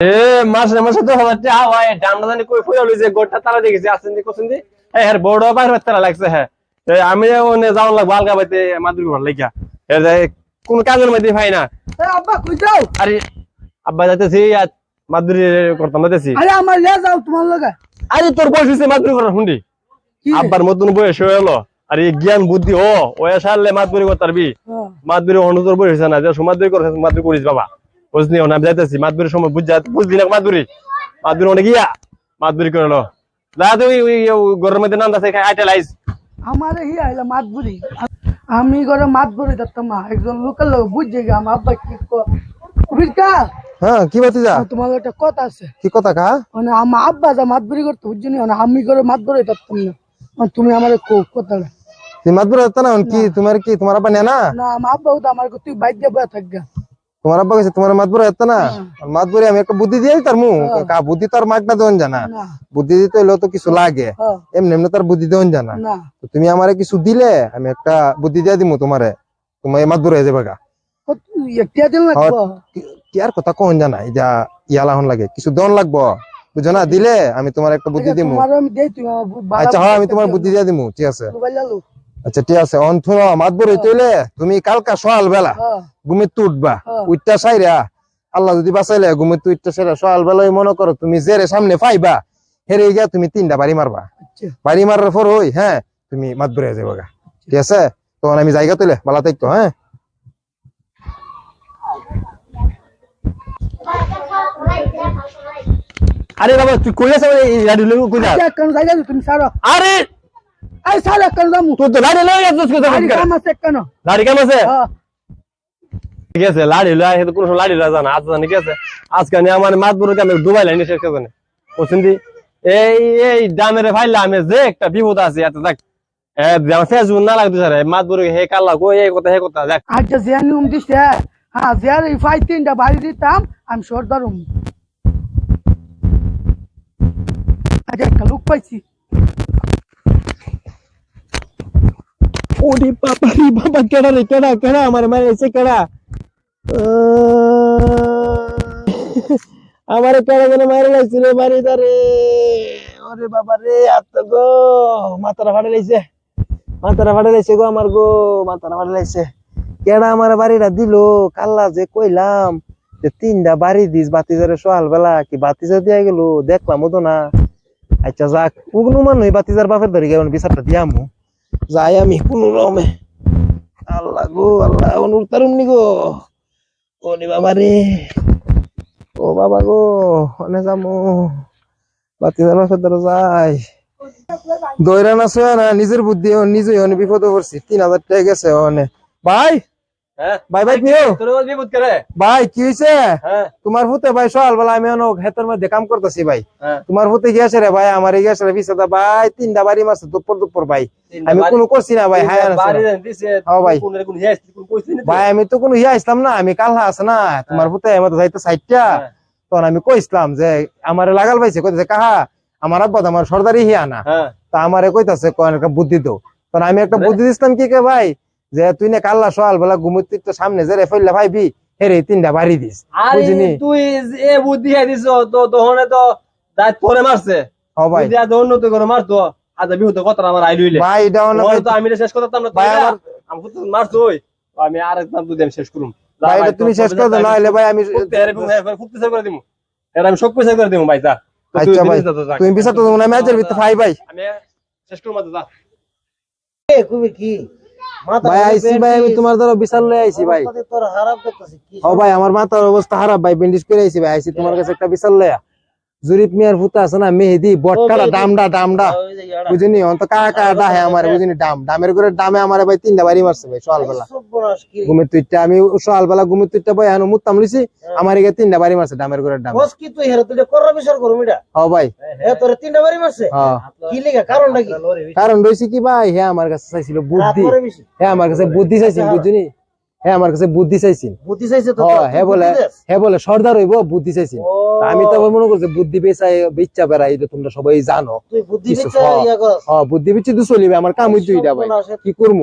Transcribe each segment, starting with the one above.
এ মাসে মাসে তো হয় ডামটা জানি কই ফুয়া লইছে গোটা তালা দেখেছি আসেন দি কোসেন দি হ্যাঁ বড় বাইর হতে লাগছে হ্যাঁ। আমি ওনে যাওয়ার লাগবো আলগা বাইতে মাদুর ঘর যে কোন কাজের মধ্যে ভাই না। এ আব্বা কই যাও? আরে আব্বা যাইতেছি আর মাদুরি করতাম যাইতেছি। আরে আমার লিয়ে যাও তোমার লগে। আরে তোর বয়স মাদুরি কি? রে? আব্বার মতন বয়স হয়ে এলো আর এই জ্ঞান বুদ্ধি ও ওই সারলে মাদুরি করতে পারবি হ্যাঁ। মাদুরি হন্ড তোর বয়স হয়েছে না যে মাদুরি করে মাদুরি করিস বাবা। বুঝলি না আমি যাইতেছি মাদুরির সময় বুঝ বুঝলি না মাদুরি মাদুরি অনেক গিয়া মাদুরি করে লো। তুই ওই ঘরের মধ্যে নাম আছে আইটেল আইস আমারে হি আইলা মাতবুরি। আমি করে মাতবুরি দত্তম না একজন লোকাল লোক বুঝছে গে আমার আব্বা কি বুঝকা? হ্যাঁ কি বাতিজা তোমার একটা কথা আছে। কি কথা কা? মানে আমার আব্বা যা মাতবুরি করতে বুঝছি না? আমি করে মাতবুরি দত্তম না মানে তুমি আমার কথা তুই মাতবর না কি তোমার কি তোমার আব্বা নেনা না? আমার আব্বা তো আমার তুই বাইক দিয়ে বয়ে থাকগা। তোমার আব্বা কাছে তোমার মাতবর হতো না? মাতবরি আমি একটা বুদ্ধি দিয়ে তার মু কা বুদ্ধি তার মাগনা দেন জানা বুদ্ধি দিতে হইলেও তো কিছু লাগে। হ্যাঁ, এমনি এমনি তার বুদ্ধি দেন জানা তো তুমি আমারে কিছু দিলে আমি একটা বুদ্ধি দিয়ে দিমু তোমারে। তোমার মাতবর হয়ে যাবে গা। আর কথা কোন জানা এই যা ইয়ালাহন লাগে। কিছু দন লাগবো। বুঝো না? দিলে আমি তোমার একটা বুদ্ধি দিমু। বু- বালা আচ্ছা হ্যাঁ আমি তোমার বুদ্ধি দিয়ে দিমু। ঠিক আছে। আচ্ছা ঠিক আছে অন্থন মাতবর হইতে তুমি কালকা সকাল বেলা ঘুমে উঠবা। উঠটা সাইরা আল্লাহ যদি বাঁচাইলে ঘুমে উঠটা সাইরা সকাল বেলায় মনে করো তুমি জেরে সামনে পাইবা হেরে গিয়া তুমি তিনটা বাড়ি মারবা। আচ্ছা। বাড়ি মারার পর ওই হ্যাঁ তুমি মাত বেড়ে যাবে গা। ঠিক আছে? তখন আমি জায়গা তুলে বালা থাকতো হ্যাঁ? আরে বাবা তুই কই আছে এই গাড়ি লই কই যা আচ্ছা জায়গা তুমি সারো আরে! আই সারা কেন যামু তুই তো গাড়ি লই যাচ্ছিস কই আরে কাম আছে কেন গাড়ি কেমন আছে? হ্যাঁ ঠিক আছে লাড়ি লই তো কোন লাড়ি লই জানা আজ জানি ঠিক আছে? আজকে আমি আমার মাতবুরকে আমি ডুবাই লাইনি শেষ করে বুঝছেন এই এই দামের ফাইলা আমি যে একটা বিপদ আছে এত দেখ এ যেমন ফেসবুক না লাগতো স্যার মাতবুরকে হে কাল্লা কই এই কথা হে কথা দেখ আচ্ছা যে নিয়ম দিছে হ্যাঁ যে এই ফাই তিনটা বাড়ি দিতাম আমি সর্দারুম আচ্ছা একটা লোক পাইছি। ওরে বাবা রে বাবা, কেডা রে, কেডা কেডা আমার মারে এসে কেডা? আমার কেডা যেন মারে লাগছিল বাড়ি দারে ওরে বাবা রে আত্ম গো, মাথাটা ফাটে লাইছে। মাথাটা ফাটে লাইছে গো আমার গো, মাথাটা ফাটে লাইছে। কেডা আমার বাড়িটা দিল? কাল্লা যে কইলাম যে তিনটা বাড়ি দিস বাতি ধরে সকাল বেলা কি বাতি যদি দিয়ে গেল? দেখলাম তো না। আচ্ছা যাক উগনু মানুষ বাতি বাতিজার বাপের ধরে গেল বিচারটা দিয়ামু। যাই আমি কোনো রমে আল্লাহ গো, আল্লাহ, অনুর নি গো। ও নি বাবা রে। ও বাবা গো অনে যামু। বাতি জানা যাই। দৈরা না সয়া না, নিজের বুদ্ধি ও নিজে অনে বিপদে পড়ছি। তিন হাজার টাকা গেছে অনে ভাই! ভাই ভাই ভাই কি হয়েছে হ্যাঁ। তোমার ফুতে ভাই সকাল বেলা আমি অনেক হেতের মধ্যে কাম করতেছি ভাই হ্যাঁ। তোমার ফুতে গিয়েছে রে ভাই আমার গিয়েছে রে বিশাদা ভাই তিনটা বাড়ি মারছে দুপুর দুপুর ভাই আমি কোনো করছি না ভাই হায় হ্যাঁ ভাই। ভাই আমি তো কোনো ইয়া ইসলাম না আমি কালহা আছে না। তোমার ফুতে আমার যাইতে সাইটটা হ্যাঁ। তখন আমি কইছিলাম যে আমারে লাগাল পাইছে কইতেছে কাহা আমার আব্বা তো আমার সর্দারি হিয়া না। হ্যাঁ। তা আমারে কইতাছে বুদ্ধি দো তখন আমি একটা। বুদ্ধি দিছিলাম কি কে ভাই যে তুই না কাল্লা সকাল বেলা ঘুমুতে তো সামনে যে রে ফেললে ভাইবি হেরে তিনটা বাড়ি দিস। বুঝিনি? তুই এ বুদ্ধি হ্যাঁ দিছ তো তহনে তো দাঁত পরে মারছে। হ ভাই। অন্য তো করে মারতো আজ বিহুতে কথা আমার আই লইলে। ভাই এটা তো আমি শেষ করতাম না ভাই, ভাই আমার- আমি তো মারছো ওই। আমি আর একদম দুধ আমি শেষ করুম। ভাই এটা তুমি শেষ করে দাও যা নাহলে ভাই আমি এবং এর ফুটতে করে দিমু। এর আমি শোক পয়সা করে দিমু ভাই যা। আচ্ছা ভাই তো তুমি বিচার তো না ম্যাচের ভিতরে ভাই ভাই। আমি শেষ করুম যা। খুবই কি? ভাই ভাই আমি তোমার দ্বারা বিশাল লয়ে আইসি ভাই। তোর খারাপ করতেছে ও ভাই আমার মাথার অবস্থা খারাপ ভাই ব্যান্ডেজ করে আইসি ভাই আইসি তোমার কাছে একটা বিশাল লয়া। জুরিপ মিয়ার ফুতা আছে না মেহেদি ওই যে ইয়ারা। বুঝিনি? অন্ত কাকা কাকা ডাহে আমার বুঝিনি ডাম ডামের করে ডামে আমার ভাই তিনটা বাড়ি মারছে ভাই সকালবেলা। কি? ঘুমের তুইটা আমি সকালবেলা ঘুমের তুইটা ভাই হানো মুত্তাম লিছি আমার এগে তিনটা বাড়ি মারছে ডামের করে ডামে বস কি তুই হেরে তুই কররা বিচার করুম এটা? হ ভাই। এ তোর তিনটা বাড়ি মারছে? হ্যাঁ কি লিগা? কারণটা কি? কারণ রয়েছে কি ভাই? হ্যাঁ আমার কাছে চাইছিল বুদ্ধি। হ্যাঁ আমার কাছে বুদ্ধি চাইছিল বুঝিনি? হ্যাঁ আমার কাছে বুদ্ধি বুদ্ধি চাইছে তো? হ্যাঁ হ্যাঁ বলে হ্যাঁ বলে সর্দার হইব বুদ্ধি আমি তো মনে করছি বুদ্ধি বেচাই বেচ্চা বেড়াই এটা তোমরা সবাই জানো। বুদ্ধি হ্যাঁ। করস। হ বুদ্ধি বিচ্ছি তো চলিবে আমার কাম হইতো এটা ভাই। কি করব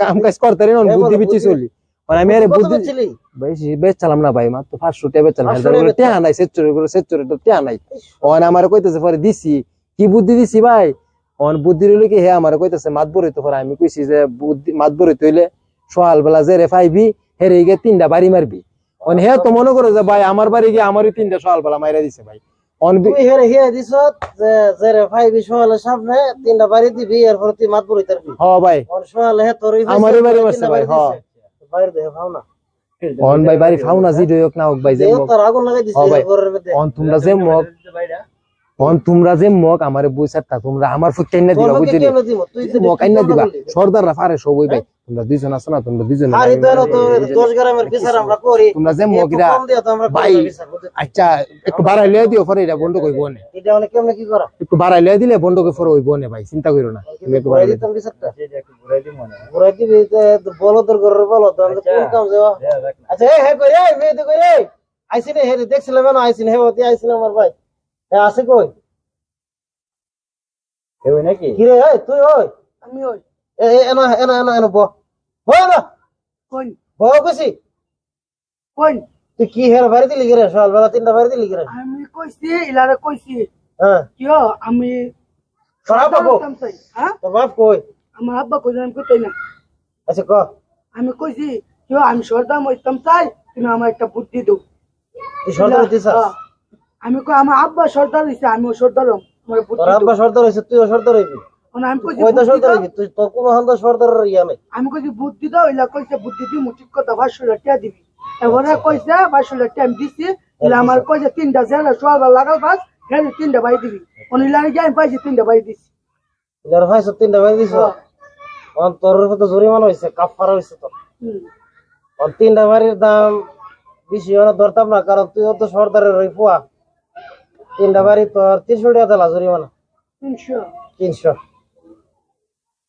কাম কাজ করতে হ্যাঁ, বুদ্ধি বিচ্ছি চলি। মানে আমি আরে বুদ্ধি বেচছিলি? বেশি বেচলাম না ভাই মাত্র পাঁচশো টাকা বেচলাম। 500 টেহা নাই সেচুরি করে সেচুরি তো টেহা নাই। অন আমার কইতেছে পরে দিছি। কি বুদ্ধি দিছি ভাই? অন বুদ্ধি রইলে কি হে আমার কইতেছে মাত বরিতে পরে আমি কইছি যে বুদ্ধি মাত বরিতে হইলে সকাল বেলা যে রে পাইবি হেরে গিয়ে তিনটা বাড়ি মারবি। অন হে তো মনে করে যে ভাই আমার বাড়ি গিয়ে আমারই তিনটা সকাল বেলা মাইরা দিছে ভাই। অন হেরে দিছ যে যে রে ভাই বিশালের সামনে তিনটা বাড়ি দিবি এরপর তুই মাত বড়ি তারবি। হ ভাই। হে আমারই বাড়ি মারছে। বাইরে না। অন ভাই বাড়ি ফাও জিডো হোক না হোক ভাই যে যে হোক। তোর আগুন লাগাই দিছে অন তোমরা যে মগ অন তোমরা যে মগ আমারে বুঝারটা তোমরা আমার না দিবা বুঝলি? দিবা। সর্দাররা পারে সবই ভাই। তোমরা দুইজন আছো না তোমরা দুইজন করি। তোমরা যে একটু মগিরা করি ভাই? আচ্ছা একটু বাড়াই লিয়ে দিও পরে এটা বন্ধ কইব না। এটা মানে করা? একটু বাড়াই লিয়ে দিলে বন্ধ করে পরে হইব না ভাই চিন্তা করো না। তুমি একটু বাড়াই দিতাম বিচারটা। ঘুরাই দিবি বলো তোর ঘরের বলো তো কোন কাম যাওয়া? আচ্ছা। হে হে কই রে মেয়ে তো কই রে হে দেখছিলাম না আইছি হে ওতি আমার ভাই। আছে কই? নাকি? কি রে এই তুই ওই? আমি ওই। এ এনা এনা এনা এনা ব। বয় না কোন? বয় কইছি? কোন? তুই কি হের বাড়ি দিলি গরে সকাল বেলা তিনটা বাড়ি দিলি গরে আমি কইছি ইলারে কইছি। হ্যাঁ। কিয়? আমি কো হ্যাঁ? বাপ কই? আমার আব্বা কইছে আমি কইতাই না। আচ্ছা ক। আমি কইছি কিয়? আমি সর্দার মইতাম চাই তুমি আমার একটা বুদ্ধি দাও দিছাস হ্যাঁ। আমি কই আমার আব্বা সর্দার হইছে আমি সর্দার আমার বুদ্ধি তোর আব্বা সর্দার হইছে তুইও সর্দার হইবি। আমি কইছি কয়টা বুদ্ধি সর্দার হইবি? তুই তোর কোনো হান্দা সর্দারের ইয়া নাই। আমি কইছি বুদ্ধি দাও ইলা কইছে বুদ্ধি দি মুঠিক কথা পাঁচশো টাকা দিবি। এবারে কইছে পাঁচশো টাকা আমি দিছি ইলা আমার কইছে তিনটা জেলা সোয়াল লাগাল বাস হ্যাঁ তিনটা বাই দিবি। গিয়ে আমি পাইছি তিনটা বাই দিছি। যার ভাই তিনটা বাই দিছ? অন তোর তো জরিমানা হইছে কাফারা হইছে তো। আর তিনটা বাড়ির দাম বেশি হলে ধরতাম না কারণ তুইও তো সর্দারের ওই পোয়া তিনটা বাড়ি তোর তিনশো টাকা দিলা জরিমানা। তিনশো? তিনশো।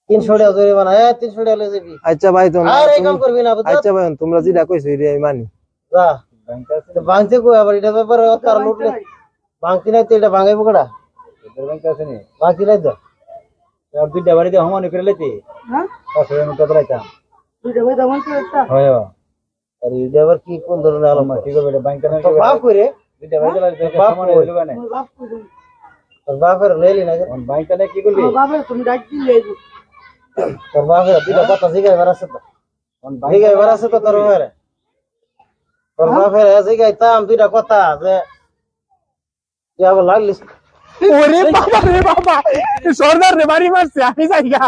তিনশো টাকা জরিমানা। এ তিনশো টাকা লয়ে যাবি। আচ্ছা ভাই তোমরা আর এই কাম করবি না আচ্ছা ভাই তোমরা যেটা কইছো এটা আমি মানি। যা। ভাঙতে কই আবার এটা ব্যাপারে তার লুটলে ভাঙতি নাই তো এটা ভাঙাইবো কেডা? ভাঙতি নাই তো? দুইটা বাড়িতে সমান করে লেতে হ্যাঁ? পাঁচশো টাকা কত দুইটা বাই দামান তো হয় আর এটা আবার কি কোন ধরনের আলম তোর বাপ কই রে? দুইটা বাড়িতে লাগবে বাপ সমান কই? হইল না আমার বাপ কইছে তোর বাপের লইলি না কে? ব্যাংক নে কি করবি আমার বাপের তুমি ডাক দিলে আইবো। তোর বাপের দুইটা কথা জিগাই বেড়াচ্ছে তো জিগাই বেড়াচ্ছে তো তোর বাপের তোর বাপের জিগাই তাম দুইটা কথা যে তুই আবার লাগলিস ওরে বাবা রে বাবা সর্দার রে বাড়ি মারছে আমি যাই গা